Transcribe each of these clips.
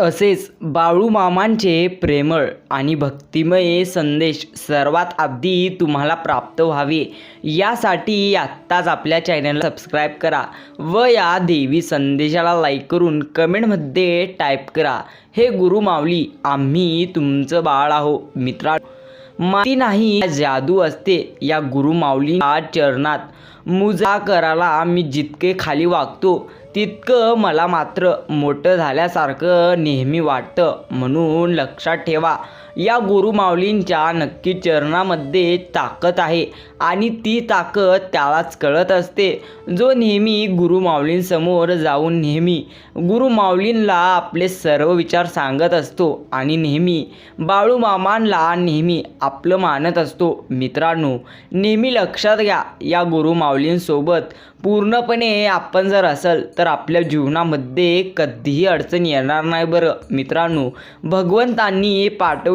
असेच बाळूमामांचे प्रेमळ आणि भक्तिमय संदेश सर्वात आधी तुम्हाला प्राप्त व्हावे. यासाठी आत्ताच आपल्या चॅनलला सबस्क्राईब करा व या देवी संदेशाला लाईक करून कमेंटमध्ये टाईप करा. हे गुरु माऊली आम्ही तुमचं बाळ आहो. मित्रा माती नाही जादू असते या गुरु चरणात. मुजा करायला मी जितके खाली वागतो तितकं मला मात्र मोठं झाल्यासारखं नेहमी वाटतं. म्हणून लक्षात ठेवा. या गुरुमाऊलींच्या नक्की चरणामध्ये ताकद आहे आणि ती ताकद त्यालाच कळत असते. जो नेहमी गुरुमाऊलींसमोर जाऊन नेहमी गुरुमाऊलींला आपले सर्व विचार सांगत असतो आणि नेहमी बाळूमामांला नेहमी आपलं मानत असतो. मित्रांनो नेहमी लक्षात घ्या या गुरुमाऊलींसोबत पूर्णपणे आपण जर असल तर आपल्या जीवनामध्ये कधीही अडचण येणार नाही बरं. मित्रांनो भगवंतांनी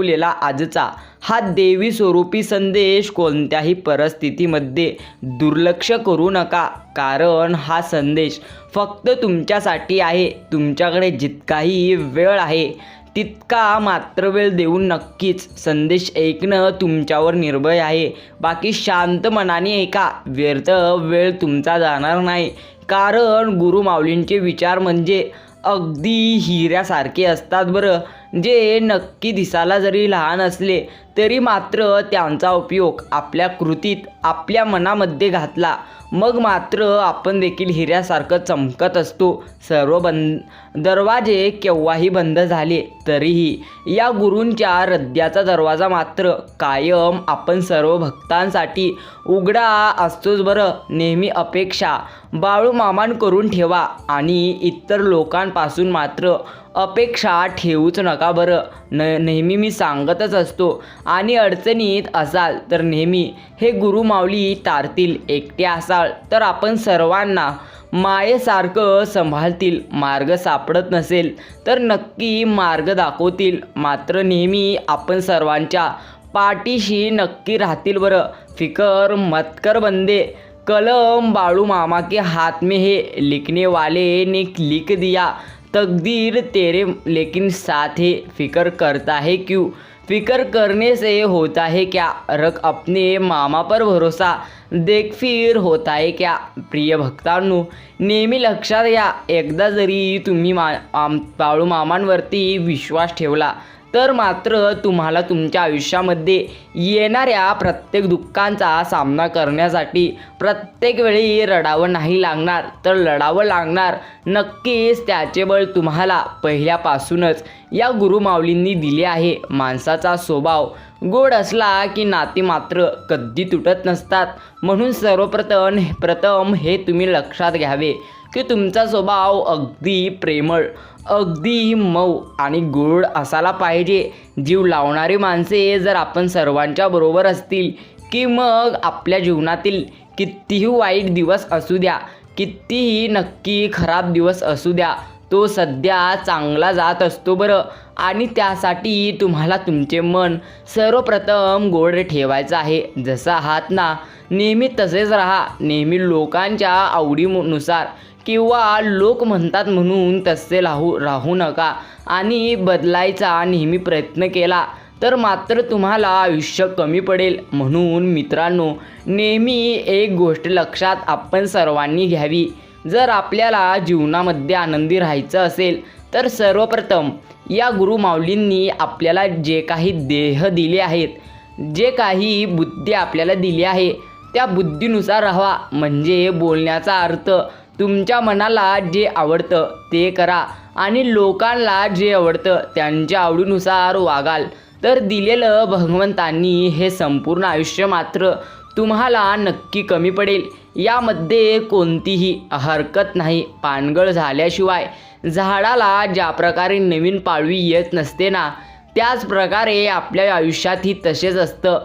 दाखवलेला आजचा हा देवी स्वरूपी संदेश कोणत्याही परिस्थितीमध्ये दुर्लक्ष करू नका. कारण हा संदेश फक्त तुमच्यासाठी आहे. तुमच्याकडे जितकाही वेळ आहे तितका मात्र वेळ देऊन नक्कीच संदेश ऐकणं तुमच्यावर निर्भय आहे. बाकी शांत मनाने ऐका. व्यर्थ वेळ तुमचा जाणार नाही. कारण गुरु माऊलींचे विचार म्हणजे अगदी हिऱ्यासारखे असतात बरं. जे नक्की दिसायला जरी लहान असले तरी मात्र त्यांचा उपयोग आपल्या कृतीत आपल्या मनामध्ये घातला. मग मात्र आपण देखील हिऱ्यासारखं चमकत असतो. सर्व बंद दरवाजे केव्हाही बंद झाले तरीही या गुरूंच्या रद्द्याचा दरवाजा मात्र कायम आपण सर्व भक्तांसाठी उघडा असतोच बरं. नेहमी अपेक्षा बाळूमामांकडून ठेवा आणि इतर लोकांपासून मात्र अपेक्षा ठेवूच नका बरं. न नेहमी मी सांगतच असतो. आणि अडचणीत असाल तर नेहमी. हे गुरुमावली तारतील एकटे असाल तर आपण सर्वांना मायेसारखं सांभाळतील. मार्ग सापडत नसेल तर नक्की मार्ग दाखवतील. मात्र नेहमी आपण सर्वांच्या पाठीशी नक्की राहतील बरं. फिकर मतकर बंदे कलम बाळू मामा के हात में हे. लिखने वाले ने लिख दिया. तकदीर तेरे लेकिन साथ है फिकर करता है क्यों? फिकर करने से होता है क्या? रख अपने मामा पर भरोसा। देख फिर होता है क्या? प्रिय भक्तांनो नेहमी लक्षात घ्या एकदा जरी तुम्ही मा आम पाळू मामांवरती विश्वास ठेवला तर मात्र तुम्हाला तुमच्या आयुष्यामध्ये येणाऱ्या प्रत्येक दुःखांचा सामना करण्यासाठी प्रत्येक वेळी रडावं नाही लागणार. तर लढावं लागणार. नक्कीच त्याचे बळ तुम्हाला पहिल्यापासूनच या गुरुमाऊलींनी दिले आहे. माणसाचा स्वभाव गोड असला की नाती मात्र कधी तुटत नसतात. म्हणून सर्वप्रथम प्रथम हे तुम्ही लक्षात घ्यावे. की तुमचा स्वभाव अगदी प्रेमळ अगदी मऊ आणि गोड असायला पाहिजे. जीव लावणारी माणसे जर आपण सर्वांच्या बरोबर असतील की मग आपल्या जीवनातील कितीही वाईट दिवस असू द्या कितीही नक्की खराब दिवस असू द्या तो सध्या चांगला जात असतो बरं. आणि त्यासाठी तुम्हाला तुमचे मन सर्वप्रथम गोड ठेवायचं आहे. जसा आहात ना नेहमी तसेच राहा. नेहमी लोकांच्या आवडीनुसार किंवा लोक म्हणतात म्हणून तसे राहू राहू नका. आणि बदलायचा नेहमी प्रयत्न केला तर मात्र तुम्हाला आयुष्य कमी पडेल. म्हणून मित्रांनो नेहमी एक गोष्ट लक्षात आपण सर्वांनी घ्यावी. जर आपल्याला जीवनामध्ये आनंदी राहायचं असेल तर सर्वप्रथम या गुरुमाऊलींनी आपल्याला जे काही देह दिले आहेत जे काही बुद्धी आपल्याला दिली आहे त्या बुद्धीनुसार राहा म्हणजे बोलण्याचा अर्थ तुमच्या मनाला जे आवडतं ते करा आणि लोकांना जे आवडतं त्यांच्या आवडीनुसार वागाल. तर दिलेलं भगवंतांनी हे संपूर्ण आयुष्य मात्र तुम्हाला नक्की कमी पडेल. यामध्ये कोणतीही हरकत नाही. पानगळ झाल्याशिवाय झाडाला ज्या प्रकारे नवीन पाळवी येत नसते ना त्याच प्रकारे आपल्या आयुष्यातही तसेच असतं.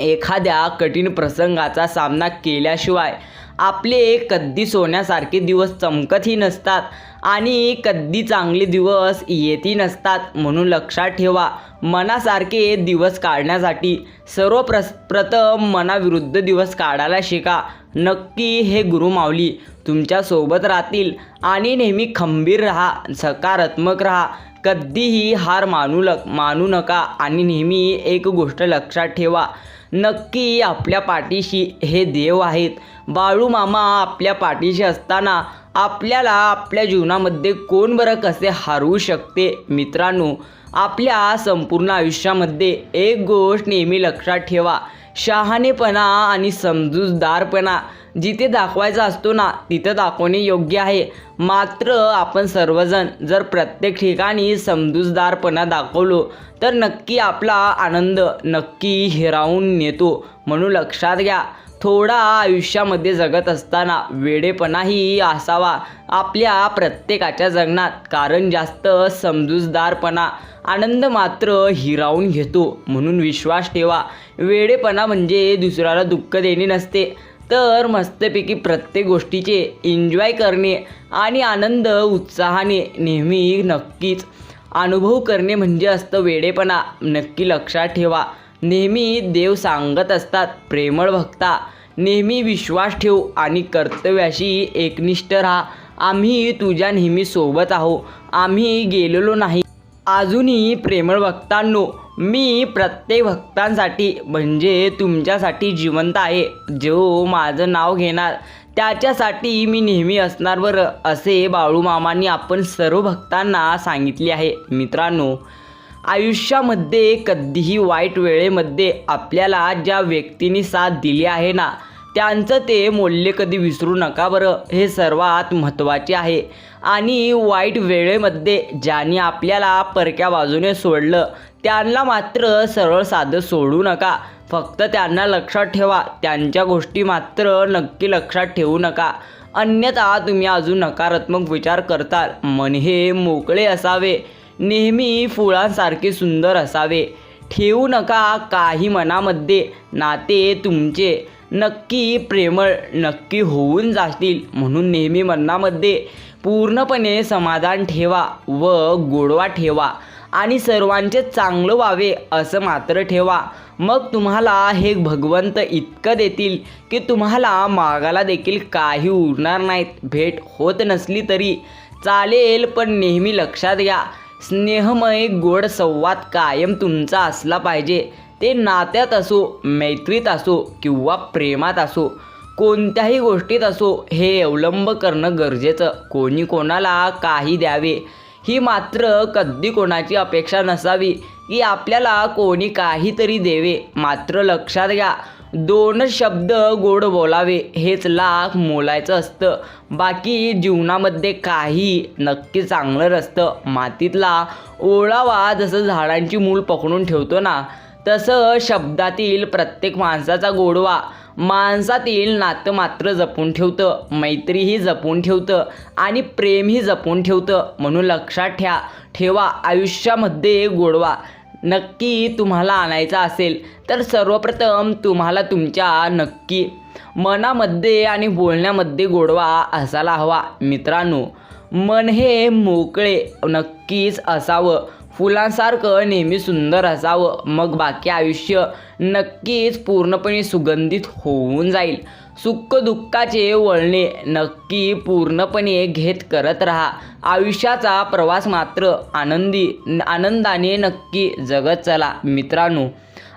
एखाद्या कठीण प्रसंगाचा सामना केल्याशिवाय आपले कधी सोन्यासारखे दिवस चमकतही नसतात आणि कधी चांगले दिवस येतही नसतात म्हणून लक्षात ठेवा. मनासारखे दिवस काढण्यासाठी सर्वप्र प्रथम मनाविरुद्ध दिवस काढायला शिका. नक्की हे गुरुमावली तुमच्यासोबत राहतील आणि नेहमी खंबीर राहा सकारात्मक राहा. कधीही हार मानू ल मानू नका आणि नेहमी एक गोष्ट लक्षात ठेवा. नक्की आपल्या पाठीशी हे देव आहेत. बाळू मामा आपल्या पाठीशी असताना आपल्याला आपल्या जीवनामध्ये कोण बरं कसे हरवू शकते? मित्रांनो आपल्या संपूर्ण आयुष्यामध्ये एक गोष्ट नेहमी लक्षात ठेवा. शहाणेपणा आणि समजूतदारपणा जिथे दाखवायचा असतो ना तिथं दाखवणे योग्य आहे. मात्र आपण सर्वजण जर प्रत्येक ठिकाणी समजूतदारपणा दाखवलो तर नक्की आपला आनंद नक्की हिरावून नेतो. म्हणून लक्षात घ्या थोडा आयुष्यामध्ये जगत असताना वेडेपणाही असावा. आपल्या प्रत्येकाच्या जगण्यात कारण जास्त समजूतदारपणा आनंद मात्र हिरावून घेतो. म्हणून विश्वास ठेवा वेडेपणा म्हणजे दुसऱ्याला दुःख देणे नसते. तर मस्तपैकी प्रत्येक गोष्टीचे एन्जॉय करणे आणि आनंद उत्साहाने नेहमी नक्कीच अनुभव करणे म्हणजे असतं वेडेपणा. नक्की लक्षात ठेवा. नेहमी देव सांगत असतात प्रेमळ भक्ता. नेहमी विश्वास ठेव आणि कर्तव्याशी एकनिष्ठ राहा. आम्ही तुझ्या नेहमी सोबत आहो. आम्ही गेलेलो नाही. अजूनही प्रेमळ भक्तांनो मी प्रत्येक भक्तांसाठी म्हणजे तुमच्यासाठी जिवंत आहे. जो माझं नाव घेणार त्याच्यासाठी मी नेहमी असणार बरं असे बाळूमामांनी आपण सर्व भक्तांना सांगितले आहे. मित्रांनो आयुष्यामध्ये कधीही वाईट वेळेमध्ये आपल्याला ज्या व्यक्तीने साथ दिली आहे ना त्यांचं ते मूल्य कधी विसरू नका बरं. हे सर्वात महत्त्वाचे आहे. आणि वाईट वेळेमध्ये ज्यांनी आपल्याला परक्या बाजूने सोडलं त्यांना मात्र सरळ साधं सोडू नका. फक्त त्यांना लक्षात ठेवा त्यांच्या गोष्टी मात्र नक्की लक्षात ठेवू नका. अन्यथा तुम्ही अजून नकारात्मक विचार करताल. मन हे मोकळे असावे. नेहमी फुलांसारखे सुंदर असावे. ठेवू नका काही मनामध्ये. नाते तुमचे. नक्की प्रेमळ नक्की होऊन जातील म्हणून नेहमी मनामध्ये. पूर्णपणे समाधान ठेवा व गोडवा ठेवा आणि सर्वांचे चांगलं व्हावे असं मात्र ठेवा. मग तुम्हाला हे भगवंत इतकं देतील की तुम्हाला मागाला देखील काही उरणार नाहीत. भेट होत नसली तरी. चालेल पण नेहमी लक्षात घ्या. स्नेहमय गोड संवाद कायम तुमचा असला पाहिजे. ते नात्यात असो मैत्रीत असो किंवा प्रेमात असो. कोणत्याही गोष्टीत असो हे अवलंब करणं गरजेचं. कोणी कोणाला काही द्यावे ही मात्र कधी कोणाची अपेक्षा नसावी की आपल्याला कोणी काहीतरी देवे. मात्र लक्षात घ्या दोन शब्द गोड बोलावे हेच लाख मोलायचं असतं. बाकी जीवनामध्ये काही नक्की चांगलं असतं मातीतला ओळावा जसं झाडांची मूल पकडून ठेवतो ना तसं शब्दातील प्रत्येक माणसाचा गोडवा माणसातील नातं मात्र जपून ठेवतं. मैत्रीही जपून ठेवतं आणि प्रेमही जपून ठेवतं. म्हणून लक्षात ठ्या ठेवा. आयुष्यामध्ये गोडवा. नक्की तुम्हाला आणायचा असेल तर सर्वप्रथम तुम्हाला तुमच्या नक्की मनामध्ये आणि बोलण्यामध्ये गोडवा असायला हवा. मित्रांनो मन हे मोकळे नक्कीच असावं. फुलांसारखं नेहमी सुंदर असावं. मग बाकी आयुष्य नक्कीच पूर्णपणे सुगंधित होऊन जाईल. सुख दुःखाचे वळणे नक्की पूर्णपणे घेत करत राहा. आयुष्याचा प्रवास मात्र आनंदी आनंदाने नक्की जगत चला. मित्रांनो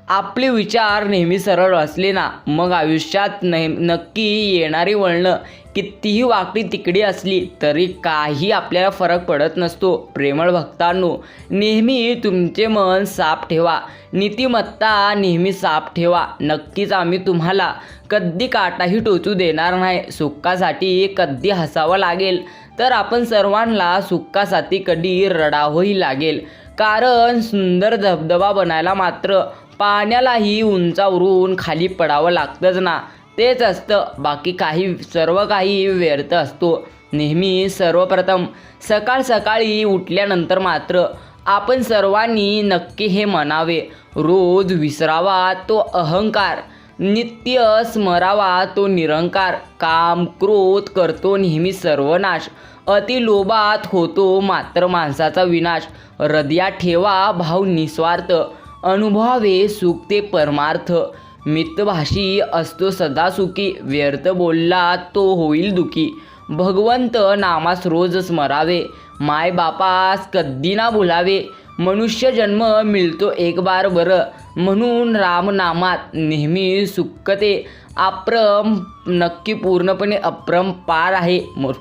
आपले विचार नेहमी सरळ असले ना मग आयुष्यात ने नक्की येणारी वळणं कितीही वाकडी तिकडी असली तरी काही आपल्याला फरक पडत नसतो. प्रेमळ भक्तांनो नेहमी तुमचे मन साफ ठेवा. नीतिमत्ता नेहमी साफ ठेवा. नक्कीच आम्ही तुम्हाला कधी काटाही टोचू देणार नाही. सुखासाठी कधी हसावं लागेल तर आपण सर्वांना सुखासाठी कधी रडावंही लागेल. कारण सुंदर धबधबा बनायला मात्र पाण्यालाही उंचावरून खाली पडावं लागतंच ना. तेच असतं. बाकी काही सर्व काही व्यर्थ असतो. नेहमी सर्वप्रथम सकाळ सकाळी उठल्यानंतर मात्र आपण सर्वांनी नक्की हे म्हणावे. रोज विसरावा तो अहंकार नित्य स्मरावा तो निरंकार. काम क्रोध करतो नेहमी सर्वनाश. अतिलोभात होतो मात्र माणसाचा विनाश. हृदयात ठेवा भाव निस्वार्थ. अनुभवावे सुख ते परमार्थ. मितभाषी असतो सदा सुखी व्यर्थ बोलला तो होईल दुखी. भगवंत नामास रोज स्मरावे माय बापास कधी ना बोलावे. मनुष्य जन्म मिळतो एक बार बरं म्हणून रामनामात नेहमी सुखते. अप्रम नक्की पूर्णपणे अप्रम पार आहे. म-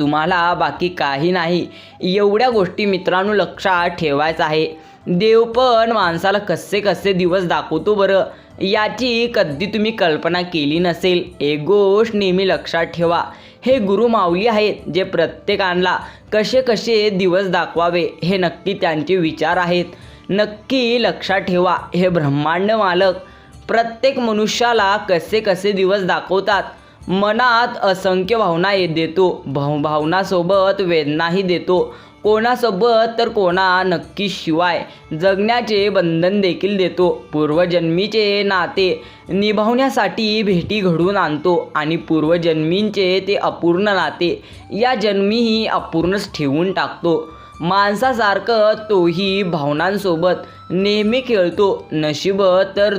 तुम्हाला बाकी काही नाही. एवढ्या गोष्टी मित्रांनो लक्षात ठेवायचं आहे. देव पण माणसाला कसे कसे दिवस दाखवतो बरं? याची कधी तुम्ही कल्पना केली नसेल. एक गोष्ट नेहमी लक्षात ठेवा. हे गुरु माऊली आहेत जे प्रत्येकाला कसे कसे दिवस दाखवावे हे नक्की त्यांचे विचार आहेत. नक्की लक्षात ठेवा. हे ब्रह्मांड मालक प्रत्येक मनुष्याला कसे कसे दिवस दाखवतात. मनात असंख्य भावना ये देतो. भाव भावनासोबत वेदनाही देतो. कोणासोबत तर कोणा नक्की शिवाय. जगण्याचे बंधन देखील देतो. पूर्वजन्मीचे नाते निभावण्यासाठी भेटी घडवून आणतो आणि पूर्वजन्मींचे ते अपूर्ण नाते या जन्मीही अपूर्णच ठेवून टाकतो. माणसासारखं तोही भावनांसोबत नेहमी खेळतो. नशीब तर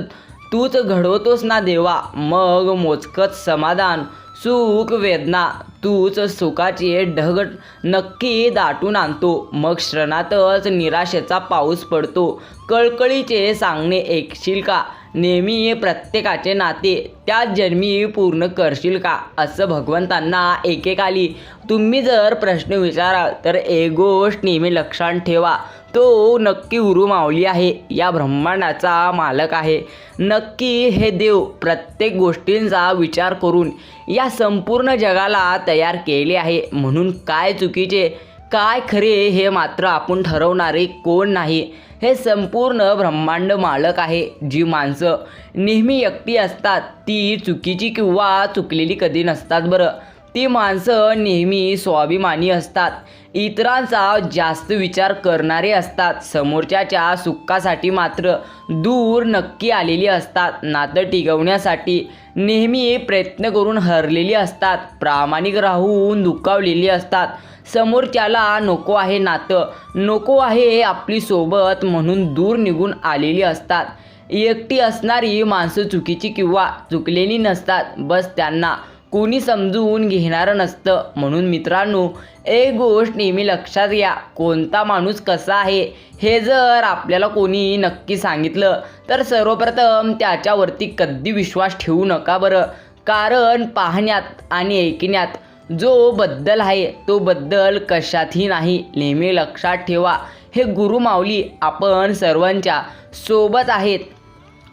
तूच घडवतोस ना देवा. मग मोजकत समाधान. सुख वेदना तूच सुखाचे ढग नक्की दाटून आणतो. मग क्षणातच निराशेचा पाऊस पडतो. कळकळीचे सांगणे ऐकशील का? नेहमी प्रत्येकाचे नाते त्याच जन्मी पूर्ण करशील का? असं भगवंतांना एकेकाली तुम्ही जर प्रश्न विचाराल तर एक गोष्ट नेहमी लक्षात ठेवा. तो नक्की गुरु माऊली आहे. या ब्रह्मांडाचा मालक आहे. नक्की हे देव प्रत्येक गोष्टींचा विचार करून या संपूर्ण जगाला तयार केले आहे. म्हणून काय चुकीचे? काय खरे हे मात्र आपण ठरवणारे कोण नाही. हे संपूर्ण ब्रह्मांड मालक आहे जी माणसं नेहमी एकटी असतात. ती चुकीची किंवा चुकलेली कधी नसतात बरं. ती माणसं नेहमी स्वाभिमानी असतात. इतरांचा जास्त विचार करणारे असतात. समोरच्याच्या सुखासाठी मात्र दूर नक्की आलेली असतात. नातं टिकवण्यासाठी नेहमी प्रयत्न करून हरलेली असतात. प्रामाणिक राहून दुखावलेली असतात. समोरच्याला नको आहे नातं. नको आहे आपली सोबत म्हणून दूर निघून आलेली असतात. एकटी असणारी माणसं चुकीची किंवा चुकलेली नसतात. बस त्यांना कोणी समजून घेणारं नसतं. म्हणून मित्रांनो एक गोष्ट नेहमी लक्षात घ्या कोणता माणूस कसा आहे हे जर आपल्याला कोणी नक्की सांगितलं तर सर्वप्रथम त्याच्यावरती कधी विश्वास ठेवू नका बरं. कारण पाहण्यात आणि ऐकण्यात जो बद्दल आहे तो बद्दल कशातही नाही. नेहमी लक्षात ठेवा. हे गुरुमाऊली आपण सर्वांच्या सोबत आहेत.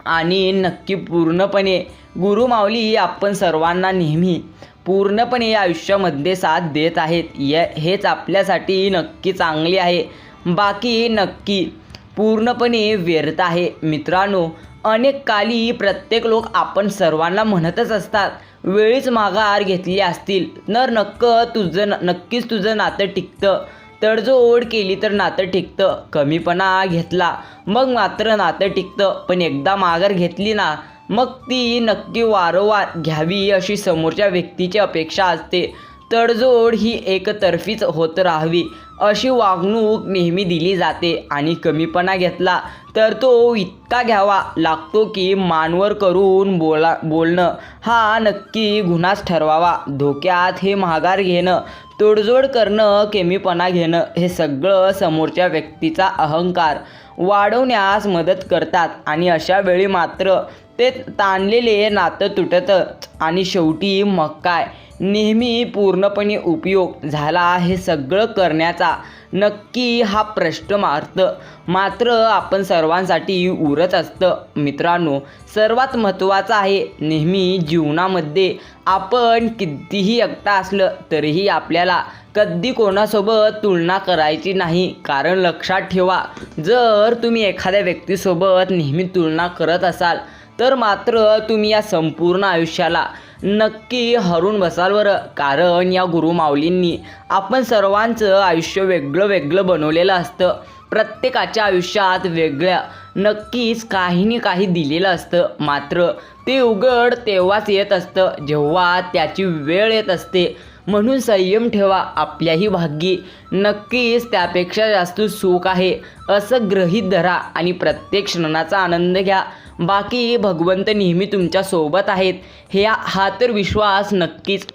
आणि नक्की पूर्णपणे गुरुमाऊली आपण सर्वांना नेहमी पूर्णपणे या आयुष्यामध्ये साथ देत आहेत. या हेच आपल्यासाठी नक्की चांगले आहे. बाकी नक्की पूर्णपणे व्यर्थ आहे. मित्रांनो अनेक काली प्रत्येक लोक आपण सर्वांना म्हणतच असतात वेळीच माघार घेतली असतील. तर नक्क तुझं नक्कीच तुझं नातं टिकतं. तडजोड केली तर नातं टिकतं. कमीपणा घेतला मग मात्र नातं टिकतं. पण एकदा माघार घेतली ना मग ती नक्की वारंवार घ्यावी अशी समोरच्या व्यक्तीची अपेक्षा असते. तडजोड ही एकतर्फीच होत राहावी अशी वागणूक नेहमी दिली जाते आणि कमीपणा घेतला तर तो इतका घ्यावा लागतो की मानवर करून बोला बोलणं हा नक्की गुन्हाच ठरवावा. धोक्यात हे माघार घेणं तोडजोड करणं कमीपणा घेणं हे सगळं समोरच्या व्यक्तीचा अहंकार वाढवण्यास मदत करतात आणि अशा वेळी मात्र ते ताणलेले नातं तुटतच. आणि शेवटी मग काय? नेहमी पूर्णपणे उपयोग झाला हे सगळं करण्याचा नक्की हा प्रश्न मारतं मात्र आपण सर्वांसाठी उरत असतं. मित्रांनो सर्वात महत्त्वाचं आहे नेहमी जीवनामध्ये आपण कितीही एकटा असलं तरीही आपल्याला कधी कोणासोबत तुलना करायची नाही. कारण लक्षात ठेवा जर तुम्ही एखाद्या व्यक्तीसोबत नेहमी तुलना करत असाल तर मात्र तुम्ही या संपूर्ण आयुष्याला नक्की हरून बसाल बरं. कारण या गुरुमाऊलींनी आपण सर्वांचं आयुष्य वेगळं वेगळं बनवलेलं असतं. प्रत्येकाच्या आयुष्यात वेगळ्या नक्कीच काही ना काही दिलेलं असतं. मात्र ते उघड तेव्हाच येत असतं जेव्हा त्याची वेळ येत असते. म्हणून संयम ठेवा आपल्याही भाग्यी नक्कीच त्यापेक्षा जास्त सुख आहे. असं ग्रहीत धरा आणि प्रत्येक क्षणाचा आनंद घ्या. बाकी भगवंत नेहमी तुमच्यासोबत आहेत. हे हा तर विश्वास नक्कीच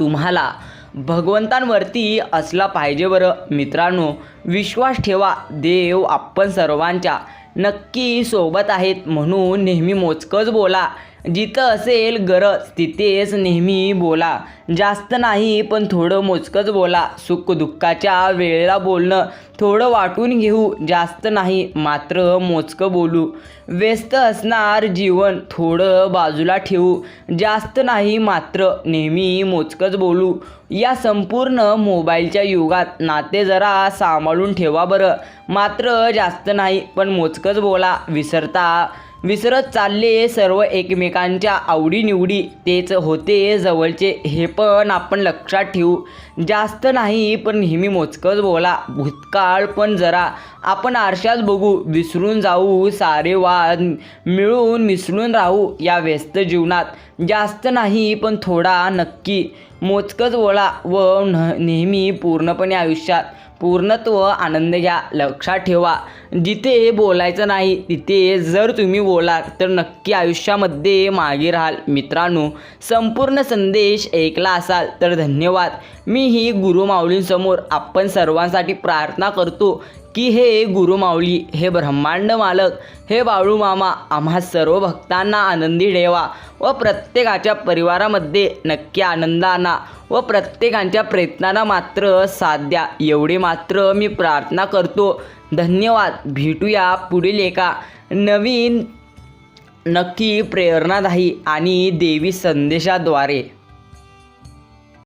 तुम्हाला. भगवंतांवरती असला पाहिजे बरं. मित्रांनो विश्वास ठेवा. देव आपण सर्वांच्या नक्की सोबत आहेत म्हणून नेहमी मोजकंच बोला. जिथं असेल गरज तिथेच नेहमी बोला. जास्त नाही पण थोडं मोजकंच बोला. सुखदुःखाच्या वेळेला बोलणं थोडं वाटून घेऊ. जास्त नाही मात्र मोजकं बोलू. व्यस्त असणार जीवन थोडं बाजूला ठेवू. जास्त नाही मात्र नेहमी मोजकंच बोलू. या संपूर्ण मोबाईलच्या युगात नाते जरा सांभाळून ठेवा बरं. मात्र जास्त नाही पण मोजकंच बोला. विसरता विसरत चालले सर्व एकमेकांच्या आवडीनिवडी. तेच होते जवळचे. हे पण आपण लक्षात ठेवू. जास्त नाही पण नेहमी मोजकंच बोला. भूतकाळ पण जरा. आपण आरशात बघू. विसरून जाऊ. सारे वाद मिळून मिसळून राहू या व्यस्त जीवनात. जास्त नाही पण थोडा नक्की. मोजकंच बोला व न नेहमी पूर्णपणे आयुष्यात. पूर्णत्व आनंद घ्या लक्षात ठेवा. जिथे बोलायचं नाही तिथे जर तुम्ही बोलाल तर नक्की आयुष्यामध्ये मागे राहाल. मित्रांनो संपूर्ण संदेश ऐकला असाल तर धन्यवाद. मी ही गुरुमाऊलींसमोर आपण सर्वांसाठी प्रार्थना करतो. की हे गुरुमाऊली हे ब्रह्मांड मालक हे बाळू मामा आम्हा सर्व भक्तांना आनंदी ठेवा व प्रत्येकाच्या परिवारामध्ये नक्की आनंद आणा व प्रत्येकांच्या प्रयत्नांना मात्र साध्या द्या. एवढी मात्र मी प्रार्थना करतो. धन्यवाद. भेटूया पुढील एका नवीन नक्की प्रेरणादायी आणि देवी संदेशाद्वारे.